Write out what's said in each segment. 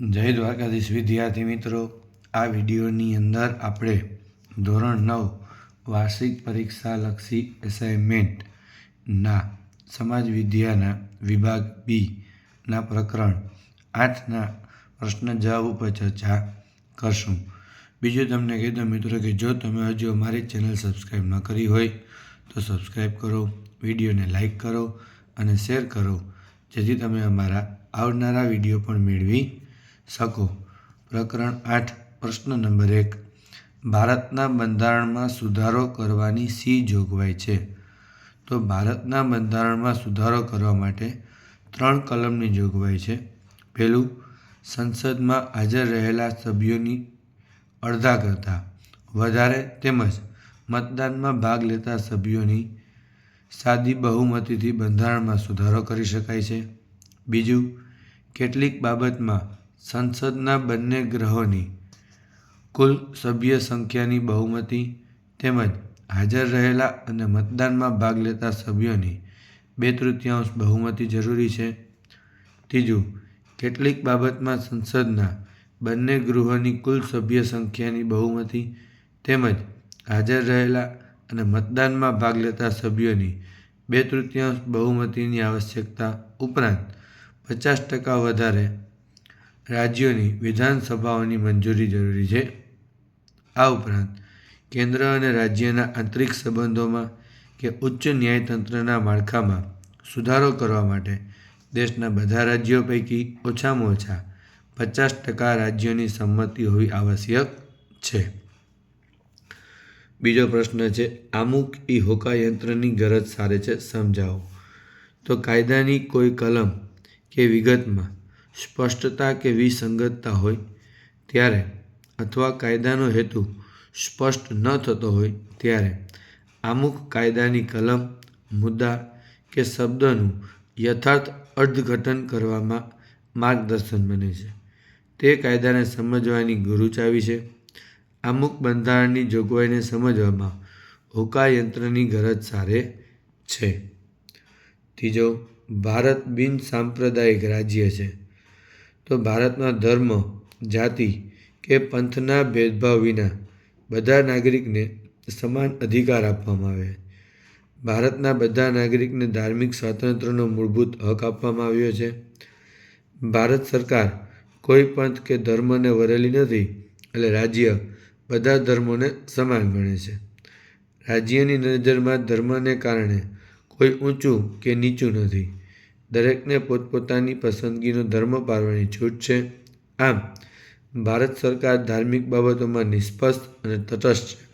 જય દ્વારકાધીશ વિદ્યાર્થી મિત્રો, આ વિડીયોની અંદર આપણે ધોરણ નવ વાર્ષિક પરીક્ષા લક્ષી એસાઇનમેન્ટના સમાજ વિદ્યાના વિભાગ બીના પ્રકરણ આઠના પ્રશ્ન જવાબ ઉપર ચર્ચા કરશું. બીજું તમને કહી દઉં મિત્રો કે જો તમે હજુ અમારી ચેનલ સબસ્ક્રાઈબ ન કરી હોય, તો સબસ્ક્રાઈબ કરો, વિડીયોને લાઈક કરો અને શેર કરો, જેથી તમે અમારા આવનારા વીડિયો પણ મેળવી શકો પ્રકરણ આઠ, પ્રશ્ન નંબર એક. ભારતના બંધારણમાં સુધારો કરવાની સી જોગવાઈ છે? તો ભારતના બંધારણમાં સુધારો કરવા માટે ત્રણ કલમની જોગવાઈ છે. પહેલું, સંસદમાં હાજર રહેલા સભ્યોની અડધા કરતાં વધારે તેમજ મતદાનમાં ભાગ લેતા સભ્યોની સાદી બહુમતીથી બંધારણમાં સુધારો કરી શકાય છે. બીજું, કેટલીક બાબતમાં સંસદના બંને ગ્રહોની કુલ સભ્ય સંખ્યાની બહુમતી તેમજ હાજર રહેલા અને મતદાનમાં ભાગ લેતા સભ્યોની બે તૃતીયાંશ બહુમતી જરૂરી છે. ત્રીજું, કેટલીક બાબતમાં સંસદના બંને ગૃહોની કુલ સભ્ય સંખ્યાની બહુમતી તેમજ હાજર રહેલા અને મતદાનમાં ભાગ લેતા સભ્યોની બે તૃતીયાંશ બહુમતીની આવશ્યકતા ઉપરાંત પચાસ ટકા વધારે રાજ્યોની વિધાનસભાઓની મંજૂરી જરૂરી છે. આ ઉપરાંત કેન્દ્ર અને રાજ્યના આંતરિક સંબંધોમાં કે ઉચ્ચ ન્યાયતંત્રના માળખામાં સુધારો કરવા માટે દેશના બધા રાજ્યો પૈકી ઓછામાં ઓછા પચાસ ટકા રાજ્યોની સંમતિ હોવી આવશ્યક છે. બીજો પ્રશ્ન છે આમુક ઈ હોકાયંત્રની ગરજ સારે છે સમજાવો. તો કાયદાની કોઈ કલમ કે વિગતમાં સ્પષ્ટતા કે વિસંગતતા હોય ત્યારે અથવા કાયદાનો હેતુ સ્પષ્ટ ન થતો હોય ત્યારે અમુક કાયદાની કલમ, મુદ્દા કે શબ્દનું યથાર્થ અર્થઘટન કરવામાં માર્ગદર્શન બને છે. તે કાયદાને સમજવાની ગુરુચાવી છે. અમુક બંધારણની જોગવાઈને સમજવામાં હોકાયંત્રની ગરજ સારે છે. ત્રીજો, ભારત બિન સાંપ્રદાયિક રાજ્ય છે. તો ભારતમાં ધર્મ, જાતિ કે પંથના ભેદભાવ વિના બધા નાગરિકને સમાન અધિકાર આપવામાં આવે. ભારતના બધા નાગરિકને ધાર્મિક સ્વાતંત્ર્યનો મૂળભૂત હક આપવામાં આવ્યો છે. ભારત સરકાર કોઈ પંથ કે ધર્મને વરેલી નથી એટલે રાજ્ય બધા ધર્મોને સમાન ગણે છે. રાજ્યની નજરમાં ધર્મને કારણે કોઈ ઊંચું કે નીચું નથી. દરેકને પોતપોતાની પસંદગીનો ધર્મ પાળવાની છૂટ છે. આમ, ભારત સરકાર ધાર્મિક બાબતોમાં નિષ્પક્ષ અને તટસ્થ છે.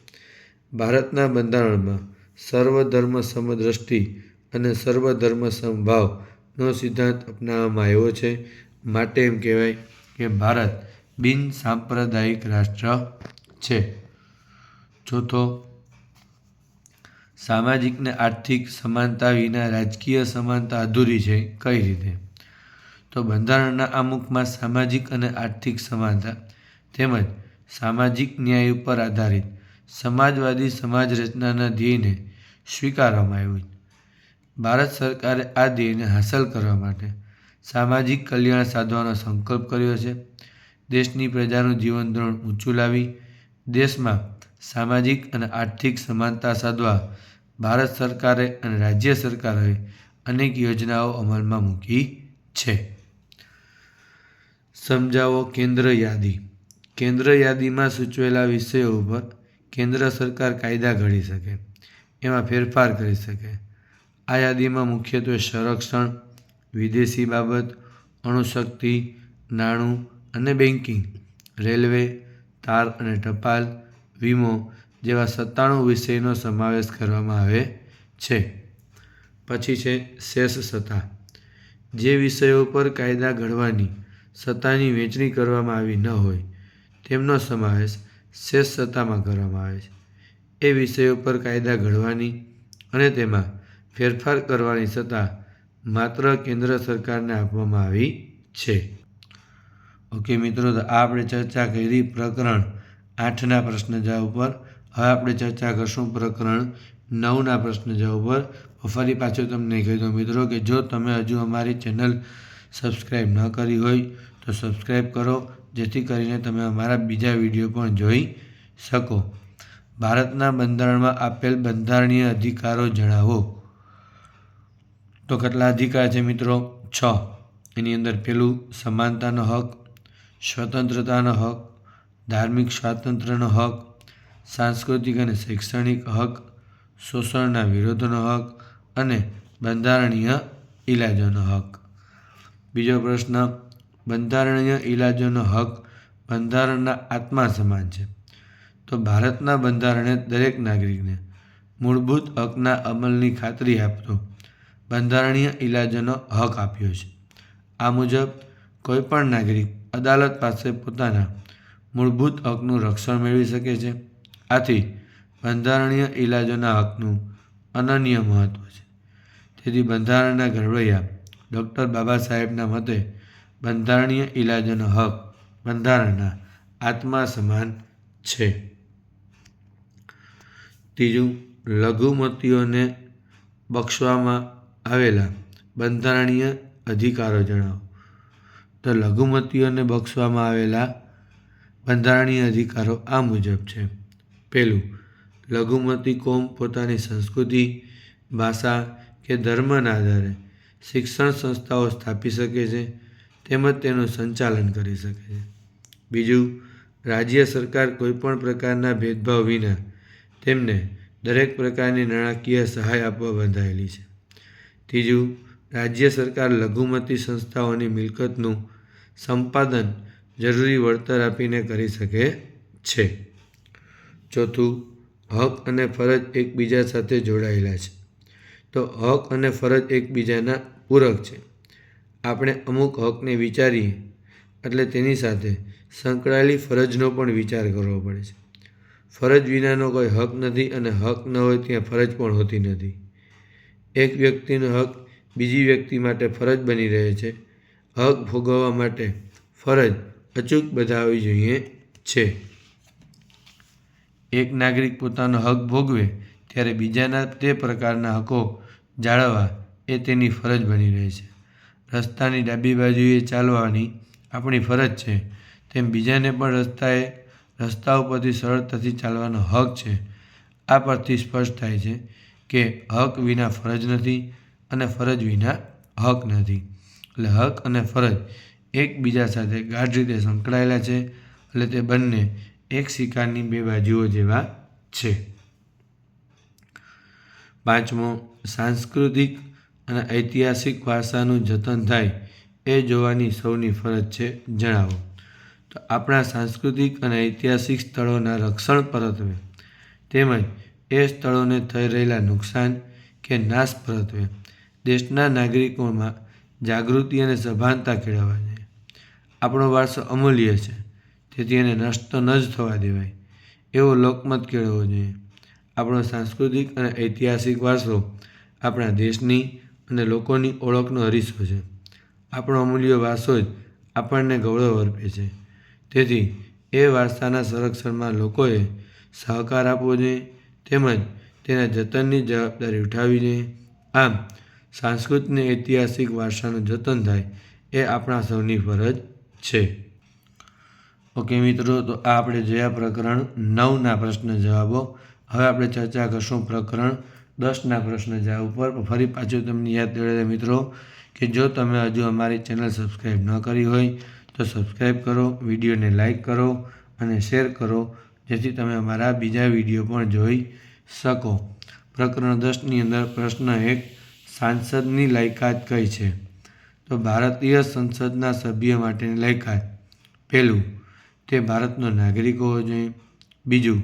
ભારતના બંધારણમાં સર્વધર્મ સમદ્રષ્ટિ અને સર્વધર્મ સમભાવનો સિદ્ધાંત અપનાવવામાં આવ્યો છે. માટે એમ કહેવાય કે ભારત બિન સાંપ્રદાયિક રાષ્ટ્ર છે. ચોથો સામાજિક ને આર્થિક સમાનતા વિના રાજકીય સમાનતા અધૂરી છે. કઈ રીતે? તો બંધારણના અમુકમાં સામાજિક અને આર્થિક સમાનતા તેમજ સામાજિક ન્યાય ઉપર આધારિત સમાજવાદી સમાજ રચનાના ધ્યેયને સ્વીકારવામાં આવ્યું ભારત સરકારે આ ધ્યેયને હાંસલ કરવા માટે સામાજિક કલ્યાણ સાધવાનો સંકલ્પ કર્યો છે. દેશની પ્રજાનું જીવન ધોરણ ઊંચું લાવી દેશમાં સામાજિક અને આર્થિક સમાનતા સાધવા ભારત સરકારે અને રાજ્ય સરકારોએ અનેક યોજનાઓ અમલમાં મૂકી છે. સમજાવો કેન્દ્ર યાદી. કેન્દ્ર યાદીમાં સૂચવેલા વિષયો ઉપર કેન્દ્ર સરકાર કાયદા ઘડી શકે, એમાં ફેરફાર કરી શકે. આ યાદીમાં મુખ્યત્વે સંરક્ષણ, વિદેશી બાબત, અણુશક્તિ, નાણું અને બેન્કિંગ, રેલવે, તાર અને ટપાલ, વીમો જેવા સત્તાણું વિષયનો સમાવેશ કરવામાં આવે છે. પછી છે શેષ સત્તા. જે વિષયો પર કાયદા ઘડવાની સત્તાની વહેંચણી કરવામાં આવી ન હોય, તેમનો સમાવેશ શેષ સત્તામાં કરવામાં આવે છે. એ વિષયો પર કાયદા ઘડવાની અને તેમાં ફેરફાર કરવાની સત્તા માત્ર કેન્દ્ર સરકારને આપવામાં આવી છે. ઓકે મિત્રો, તો આપણે ચર્ચા કરી પ્રકરણ આઠના પ્રશ્ન જવાબ ઉપર. હવે આપણે ચર્ચા કરશું પ્રકરણ નવના પ્રશ્ન જવાબ ઉપર. ફરી પાછું તમને કહી દઉં મિત્રો કે જો તમે હજુ અમારી ચેનલ સબસ્ક્રાઈબ ન કરી હોય તો સબસ્ક્રાઈબ કરો, જેથી કરીને તમે અમારા બીજા વીડિયો પણ જોઈ શકો. ભારતના બંધારણમાં આપેલ બંધારણીય અધિકારો જણાવો. તો કેટલા અધિકાર છે મિત્રો? છ. એની અંદર પેલું, સમાનતાનો હક, સ્વતંત્રતાનો હક, ધાર્મિક સ્વાતંત્ર્યનો હક સાંસ્કૃતિક અને શૈક્ષણિક હક, શોષણના વિરોધનો હક અને બંધારણીય ઇલાજોનો હક. બીજો પ્રશ્ન, બંધારણીય ઇલાજોનો હક બંધારણના આત્મા સમાન છે. તો ભારતના બંધારણે દરેક નાગરિકને મૂળભૂત હકના અમલની ખાતરી આપતો બંધારણીય ઇલાજોનો હક આપ્યો છે. આ મુજબ, કોઈપણ નાગરિક અદાલત પાસે પોતાના મૂળભૂત હકનું રક્ષણ મેળવી શકે છે. આથી બંધારણીય ઇલાજોના હકનું અનન્ય મહત્ત્વ છે. તેથી બંધારણના ઘડવૈયા ડૉક્ટર બાબા સાહેબના મતે બંધારણીય ઇલાજોનો હક બંધારણના આત્મા સમાન છે. ત્રીજું, લઘુમતીઓને બક્ષવામાં આવેલા બંધારણીય અધિકારો જણાવો. તો લઘુમતીઓને બક્ષવામાં આવેલા બંધારણીય અધિકારો આ મુજબ છે. પહેલું, લઘુમતી કોમ પોતાની સંસ્કૃતિ, ભાષા કે ધર્મના આધારે શિક્ષણ સંસ્થાઓ સ્થાપી શકે છે તેમજ તેનું સંચાલન કરી શકે છે. બીજું, રાજ્ય સરકાર કોઈપણ પ્રકારના ભેદભાવ વિના તેમને દરેક પ્રકારની નાણાકીય સહાય આપવા બંધાયેલી છે. ત્રીજું, રાજ્ય સરકાર લઘુમતી સંસ્થાઓની મિલકતનું સંપાદન જરૂરી વળતર આપીને કરી શકે છે. ચોથું, હક અને ફરજ એકબીજા સાથે જોડાયેલા છે. તો હક અને ફરજ એકબીજાના પૂરક છે. આપણે અમુક હકને વિચારીએ, એટલે તેની સાથે સંકળાયેલી ફરજનો પણ વિચાર કરવો પડે છે. ફરજ વિનાનો કોઈ હક નથી અને હક ન હોય ત્યાં ફરજ પણ હોતી નથી. એક વ્યક્તિનો હક બીજી વ્યક્તિ માટે ફરજ બની રહે છે. હક ભોગવવા માટે ફરજ અચૂક બધાવી જોઈએ છે. એક નાગરિક પોતાનો હક ભોગવે ત્યારે બીજાના તે પ્રકારના હકો જાળવવા એ તેની ફરજ બની રહે છે. રસ્તાની ડાબી બાજુએ ચાલવાની આપણી ફરજ છે, તેમ બીજાને પણ રસ્તાએ, રસ્તા ઉપરથી સરળતાથી ચાલવાનો હક છે. આ પરથી સ્પષ્ટ થાય છે કે હક વિના ફરજ નથી અને ફરજ વિના હક નથી. એટલે હક અને ફરજ એકબીજા સાથે ગાઢ રીતે સંકળાયેલા છે, એટલે તે બંને એક સિક્કાની બે બાજુઓ જેવા છે. પાંચમો, સાંસ્કૃતિક અને ઐતિહાસિક વારસાનું જતન થાય એ જોવાની સૌની ફરજ છે, જણાવો. તો આપણા સાંસ્કૃતિક અને ઐતિહાસિક સ્થળોના રક્ષણ પરત્વે તેમજ એ સ્થળોને થઈ રહેલા નુકસાન કે નાશ પરત્વે દેશના નાગરિકોમાં જાગૃતિ અને સભાનતા કેળવવા જોઈએ. આપણો વારસો અમૂલ્ય છે. તેથી એને નષ્ટ ન જ થવા દેવાય, એવો લોકમત કેળવવો જોઈએ. આપણો સાંસ્કૃતિક અને ઐતિહાસિક વારસો આપણા દેશની અને લોકોની ઓળખનો હરીસો છે. આપણો અમૂલ્ય વારસો જ આપણને ગૌરવ અર્પે છે. તેથી એ વારસાના સંરક્ષણમાં લોકોએ સહકાર આપવો જોઈએ, તેમજ તેના જતનની જવાબદારી ઉઠાવી જોઈએ. આમ, સાંસ્કૃતિક ઐતિહાસિક વારસાનું જતન થાય એ આપણા સૌની ફરજ છે. ઓકે મિત્રો, તો આ આપણે જોયા પ્રકરણ નવના પ્રશ્ન જવાબો. હવે આપણે ચર્ચા કરશું પ્રકરણ દસના પ્રશ્ન જવાબ ઉપર. ફરી પાછું તમને યાદ દિલાવે મિત્રો, કે જો તમે હજુ અમારી ચેનલ સબસ્ક્રાઈબ ન કરી હોય, તો સબસ્ક્રાઈબ કરો, વિડીયોને લાઇક કરો અને શેર કરો, જેથી તમે અમારા બીજા વીડિયો પણ જોઈ શકો. પ્રકરણ દસની અંદર પ્રશ્ન એક, સાંસદની લાયકાત કઈ છે? તો ભારતીય સંસદના સભ્ય માટેની લાયકાત. પહેલું તે ભારતનો નાગરિક હોવો જોઈએ. બીજું,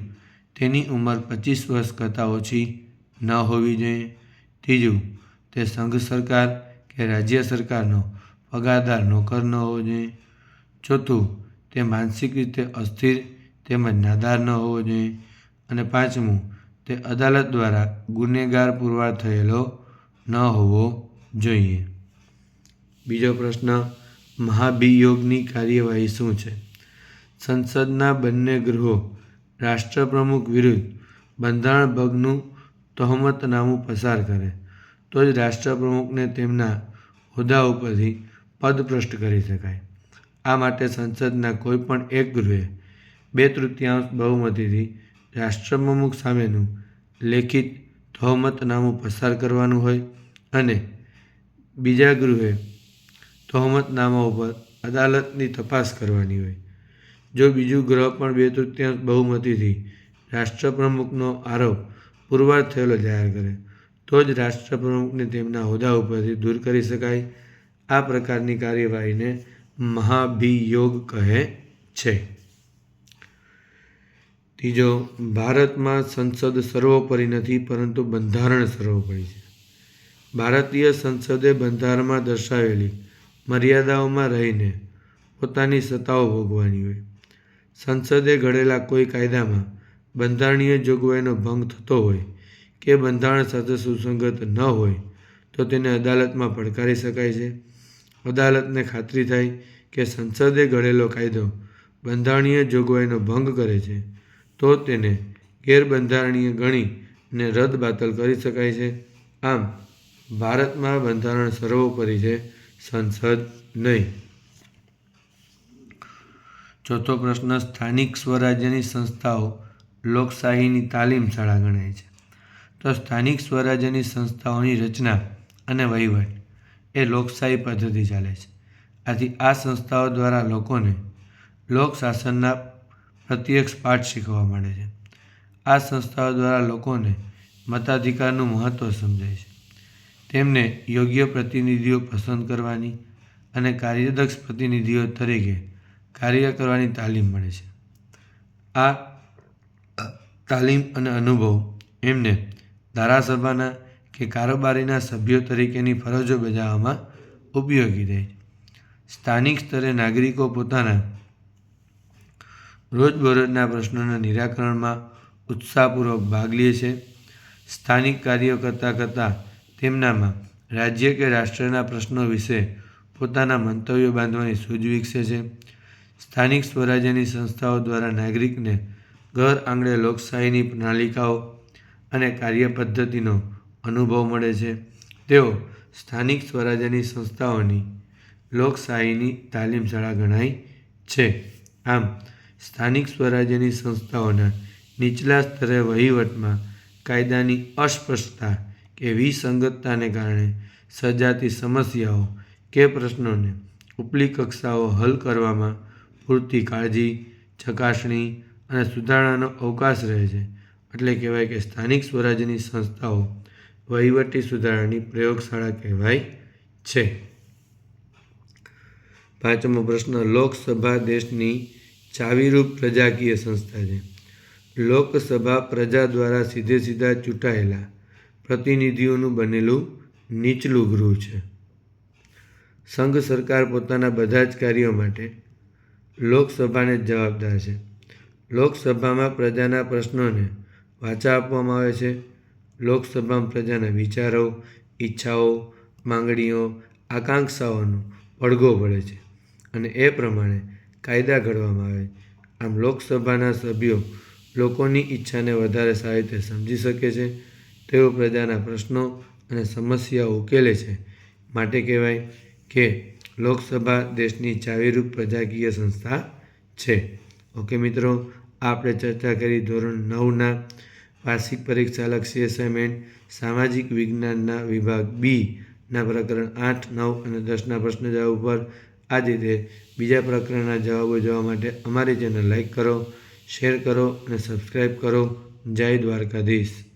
તેની ઉંમર પચીસ વર્ષ કરતાં ઓછી ન હોવી જોઈએ. ત્રીજું, તે સંઘ સરકાર કે રાજ્ય સરકારનો પગારદાર નોકર ન હોવો જોઈએ. ચોથું, તે માનસિક રીતે અસ્થિર તેમજ નાદાર ન હોવો જોઈએ. અને પાંચમું, તે અદાલત દ્વારા ગુનેગાર પુરવાર થયેલો ન હોવો જોઈએ. બીજો પ્રશ્ન, મહાભિયોગની કાર્યવાહી શું છે? સંસદના બંને ગૃહો, રાષ્ટ્રપ્રમુખ વિરુદ્ધ બંધારણ ભંગનું તહોમતનામું પસાર કરે, તો જ રાષ્ટ્રપ્રમુખને તેમના હોદ્દા ઉપરથી પદભ્રષ્ટ કરી શકાય. આ માટે સંસદના કોઈપણ એક ગૃહે બે તૃતીયાંશ બહુમતીથી રાષ્ટ્રપ્રમુખ સામેનું લેખિત તહોમતનામું પસાર કરવાનું હોય અને બીજા ગૃહે તહોમતનામા ઉપર અદાલતની તપાસ કરવાની હોય. જો બીજું ગ્રહ પણ બે તૃતીયાંશ બહુમતીથી રાષ્ટ્રપ્રમુખનો આરોપ પુરવાર થયેલો જાહેર કરે, તો જ રાષ્ટ્રપ્રમુખને તેમના હોદ્દા ઉપરથી દૂર કરી શકાય. આ પ્રકારની કાર્યવાહીને મહાભિયોગ કહે છે. ત્રીજો, ભારતમાં સંસદ સર્વોપરી નથી, પરંતુ બંધારણ સર્વોપરી છે. ભારતીય સંસદે બંધારણમાં દર્શાવેલી મર્યાદાઓમાં રહીને પોતાની સત્તાઓ ભોગવાની હોય. સંસદે ઘડેલા કોઈ કાયદામાં બંધારણીય જોગવાઈનો ભંગ થતો હોય કે બંધારણ સાથે સુસંગત ન હોય, તો તેને અદાલતમાં પડકારી શકાય છે. અદાલતને ખાતરી થાય કે સંસદે ઘડેલો કાયદો બંધારણીય જોગવાઈનો ભંગ કરે છે, તો તેને ગેરબંધારણીય ગણીને રદબાતલ કરી શકાય છે. આમ, ભારતમાં બંધારણ સર્વોપરી છે, સંસદ નહીં. ચોથો પ્રશ્ન, સ્થાનિક સ્વરાજ્યની સંસ્થાઓ લોકશાહીની તાલીમ શાળા ગણાય છે. તો સ્થાનિક સ્વરાજ્યની સંસ્થાઓની રચના અને વહીવટ એ લોકશાહી પદ્ધતિ ચાલે છે. આથી આ સંસ્થાઓ દ્વારા લોકોને લોકશાસનના પ્રત્યક્ષ પાઠ શીખવા મળે છે. આ સંસ્થાઓ દ્વારા લોકોને મતાધિકારનું મહત્ત્વ સમજાય છે. તેમને યોગ્ય પ્રતિનિધિઓ પસંદ કરવાની અને કાર્યદક્ષ પ્રતિનિધિઓ તરીકે કાર્ય કરવાની તાલીમ મળે છે. આ તાલીમ અને અનુભવ એમને ધારાસભાના કે કારોબારીના સભ્યો તરીકેની ફરજો બજાવવામાં ઉપયોગી રહે સ્થાનિક સ્તરે નાગરિકો પોતાના રોજબરોજના પ્રશ્નોના નિરાકરણમાં ઉત્સાહપૂર્વક ભાગ લે છે. સ્થાનિક કાર્યો કરતાં કરતાં તેમનામાં રાજ્ય કે રાષ્ટ્રના પ્રશ્નો વિશે પોતાના મંતવ્યો બાંધવાની સૂઝ વિકસે છે. સ્થાનિક સ્વરાજ્યની સંસ્થાઓ દ્વારા નાગરિકને ઘર આંગણે લોકશાહીની પ્રણાલિકાઓ અને કાર્યપદ્ધતિનો અનુભવ મળે છે. તેઓ સ્થાનિક સ્વરાજ્યની સંસ્થાઓની લોકશાહીની તાલીમ શાળા ગણાય છે. આમ, સ્થાનિક સ્વરાજ્યની સંસ્થાઓના નીચલા સ્તરે વહીવટમાં કાયદાની અસ્પષ્ટતા કે વિસંગતતાને કારણે સર્જાતી સમસ્યાઓ કે પ્રશ્નોને ઉપલી કક્ષાઓ હલ કરવામાં પૂરતી કાળજી, ચકાસણી અને સુધારણાનો અવકાશ રહે છે. એટલે કહેવાય કે સ્થાનિક સ્વરાજ્યની સંસ્થાઓ વહીવટી સુધારાની પ્રયોગશાળા કહેવાય છે. પાંચમો પ્રશ્ન, લોકસભા દેશની ચાવીરૂપ પ્રજાકીય સંસ્થા છે. લોકસભા પ્રજા દ્વારા સીધે સીધા ચૂંટાયેલા પ્રતિનિધિઓનું બનેલું નીચલું ગૃહ છે. સંઘ સરકાર પોતાના બધા જ કાર્યો માટે લોકસભાને જ જવાબદાર છે. લોકસભામાં પ્રજાના પ્રશ્નોને વાચા આપવામાં આવે છે. લોકસભામાં પ્રજાના વિચારો, ઈચ્છાઓ, માંગણીઓ, આકાંક્ષાઓનો પડઘો પડે છે અને એ પ્રમાણે કાયદા ઘડવામાં આવે. આમ લોકસભાના સભ્યો લોકોની ઈચ્છાને વધારે સારી રીતે સમજી શકે છે. તેઓ પ્રજાના પ્રશ્નો અને સમસ્યાઓ ઉકેલે છે. માટે કહેવાય કે લોકસભા દેશની ચાવીરૂપ પ્રજાકીય સંસ્થા છે. ઓકે મિત્રો, આપણે ચર્ચા કરી ધોરણ નવના વાર્ષિક પરીક્ષાલક્ષી અસાઇનમેન્ટ સામાજિક વિજ્ઞાનના વિભાગ બી ના પ્રકરણ આઠ, નવ અને દસના પ્રશ્ન જવાબ ઉપર. આ રીતે બીજા પ્રકરણના જવાબો જોવા માટે અમારી ચેનલ લાઈક કરો, શેર કરો અને સબસ્ક્રાઈબ કરો. જય દ્વારકાધીશ.